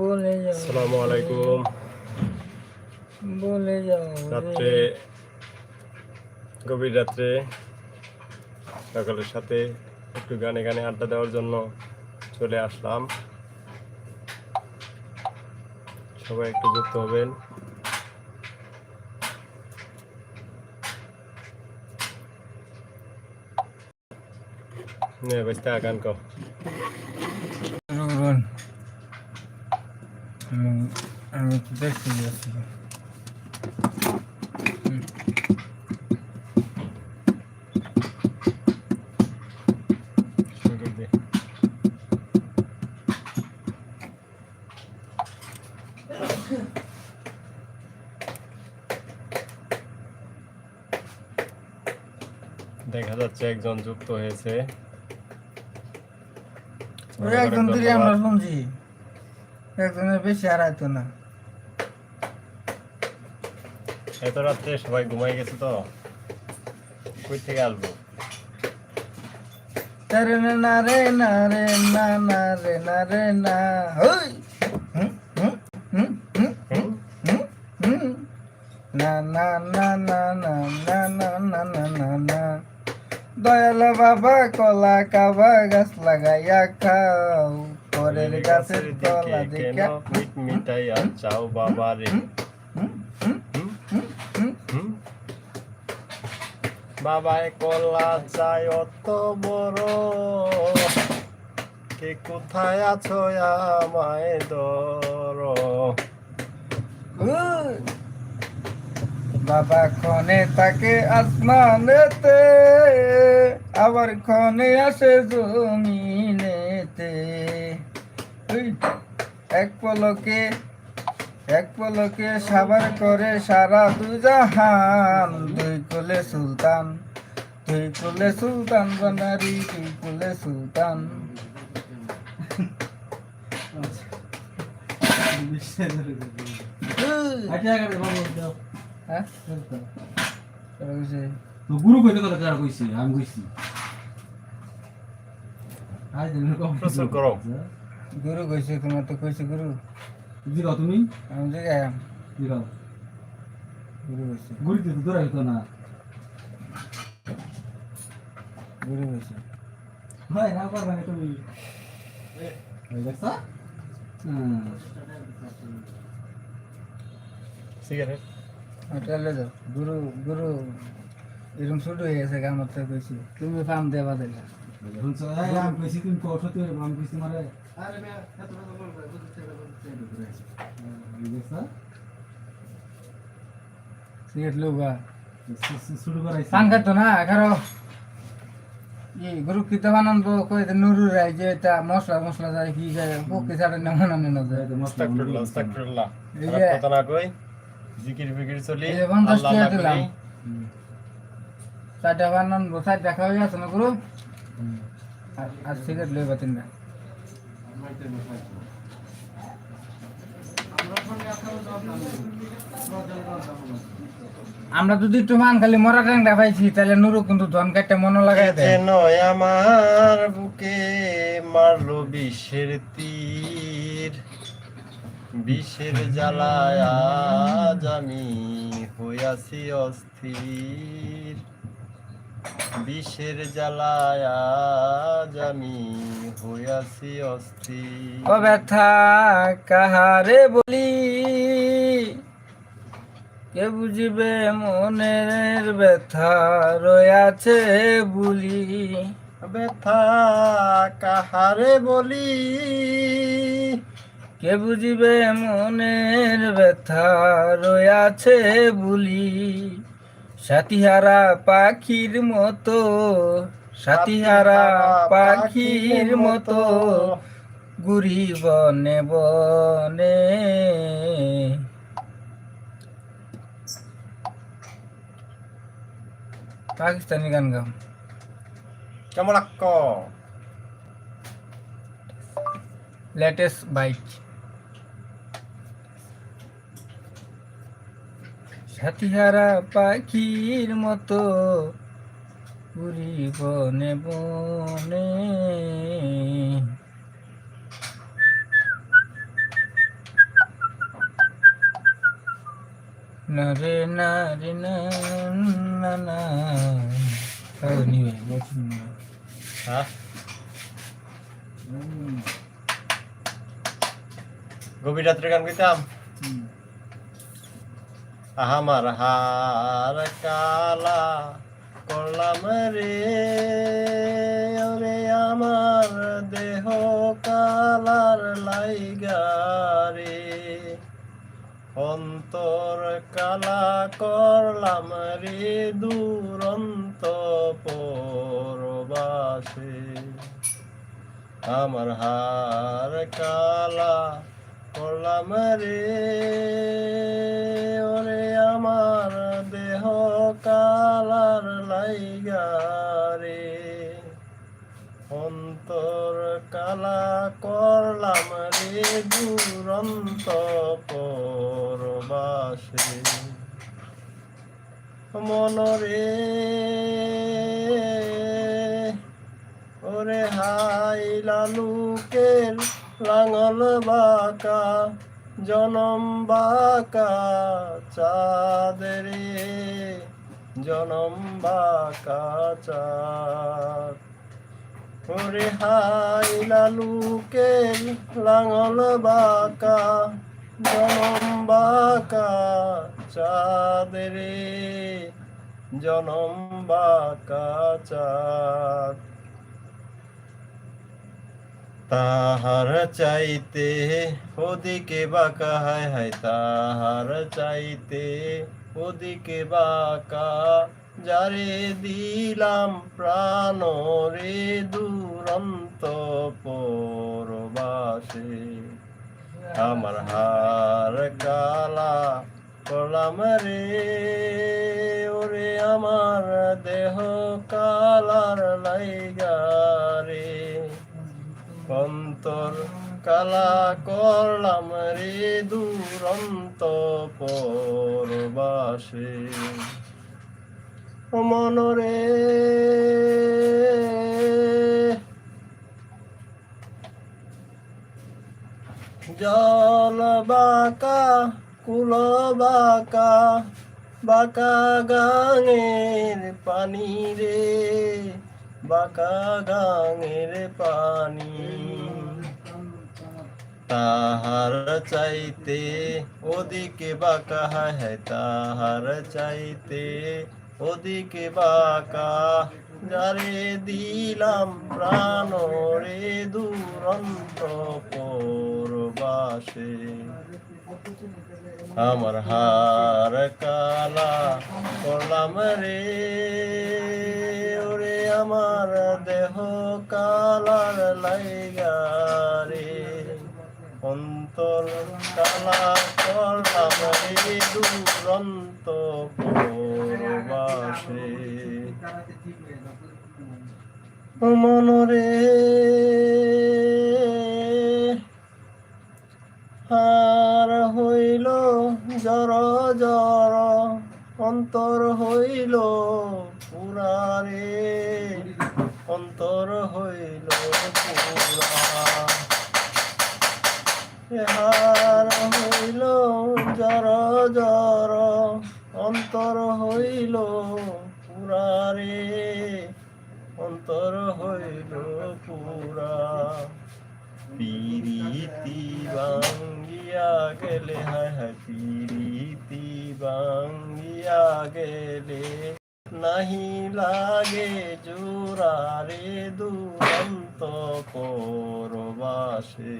বলে যাও। আসসালামু আলাইকুম বলে যাও। রাত্রে গভীর রাত্রে সকালের সাথে একটু গানে গানে আড্ডা দেওয়ার জন্য চলে আসলাম। সবাই একটু যুক্ত হবেন। নে বাইস্তা গান কও রুন আমি আমি তো দেখতে যাচ্ছি দেখা যাচ্ছে একজন যুক্ত হয়েছে। একজন দিলে আমরা শুনছি। একজনের বেশি হারাইতো না। এত রাত্রে সবাই ঘুমাই গেছে তো কই থেকে আসব না না রে না রে না না রে না রে না হই হুম হুম হুম হুম হুম? হুম হুম না না না না না না না না না না না দয়াল বাবা কলা কাবা গাছ লাগাইয়া খাও পরের গাছের তলা দেখা মিটাইয়া চাও বাবা রে বাবায় কলা চাই অত বড় কে কোথায় আছো আমায় দর। বাবা ক্ষণে তাকে আসমানেতে আবার ক্ষণে আসে জমিনেতে। এক পলকে এক পলকে সাবার করে সারা দুজাহান। দুই কোলে সুলতান দুই কোলে সুলতান বানারি দুই কোলে সুলতান। হ্যাঁ? গুরু কইতে কথা কারা কইছে? আমি কইছি। গুরু কইছে তোমার তো কইছে গুরু। জিগাও তুমি? কইছে গুরুতে তো দূরে হইতো না। ভাই না করবা না তুমি। এই দেখছা? হুম। সিগারেট। চলে যাও। গুরু গুরু এরকম ছোট হয়ে গেছে আমার তো কইছি তুমি ফার্ম দেবা দিলা তো না এগারো গরু কিতা বানানবো কই নুরু রাই যে এটা মশলা মশলা যায় কি যায় পোকে ছাড়ে না বানানো যায় আস্তাগফিরুল্লাহ কথা না কই জিকির ফিকির চলি এই 50 টাকা দিলাম চারটা না গরু আর সিগারেট লইবা তিনটা আমরা যদি একটু মান খালি মরা ট্যাংটা পাইছি তাহলে নুরু কিন্তু ধন কাটতে মনে লাগাই দেয়। যেন আমার বুকে মারলো বিষের তীর? বিষের জ্বালায় আজ আমি হইয়াছি অস্থির। বিষের জ্বালায় আমি হইয়াছি অস্থির। ও ব্যথা কাহারে বলি? কে বুঝিবে মনের ব্যথা রয়াছে বুলি? ব্যথা কাহারে বলি? কে বুঝিবে মনের ব্যথা রয়াছে বুলি? সাথীহারা পাখির মতো সাথীহারা পাখির মতো গুরি বনে বনে। পাকিস্তানি গান গাও। কেমন latest bike Satihara pagi moto Uri bone bone Nare nare nana nana Oh ini weh kita আমার হার কালা করলাম রে, ওরে আমার দেহ কালার লাইগারে অন্তর কালা করলাম রে, দুরন্ত পরবাসে। আমার হার কালা করলাম রে। আমার দেহ কালার লাইগারে অন্তর কালা করলাম রে দুরন্ত পরবাসে মনরে ওরে হাই লালুকের লাঙল বাঁকা জনম বাঁকা চাঁদরে জনম বাঁকা চাঁদ। ওরে হাই লালুকের লাঙল বাঁকা। জনম বাঁকা চাঁদরে জনম বাঁকা চাঁদ। তাহার চাইতে ওদিকে বাঁকা, হায় হায়, তাহার চাইতে ওদিকে বাঁকা। যারে দিলাম প্রাণ রে দুরন্ত পরবাসে, আমার হার কালা করলাম রে, ওরে আমার দেহ কালার লাইগারে অন্তর কালা করলাম রে দুরন্ত পরবাসে। মনরে। জল বাঁকা, কুল বাঁকা বাঁকা গাঙের পানি রে। বাঁকা গাঙের পানি। তাহার চাইতে ওদিকে বাঁকা হ্যাঁ তাহার চাইতে ওদিকে বাঁকা। যারে দিলাম প্রাণ রে দুরন্ত পরবাসে আমার হার কালা করলাম রে, ওরে আমার দেহ কালার লাইগারে অন্তর কালা করলাম রে, দুরন্ত পরবাসে মনরে আর হইল জর জর অন্তর হইল পুরারে অন্তর হইল পুরা হার হইল জর জর অন্তর হইল পুরারে অন্তর হইল পুরা পিরিতি বাঙ্গিয়া গেলে হায় হায় পিরিতি বাঙ্গিয়া গেলে। নাহি লাগে জোরারে দুরন্ত পরবাসে।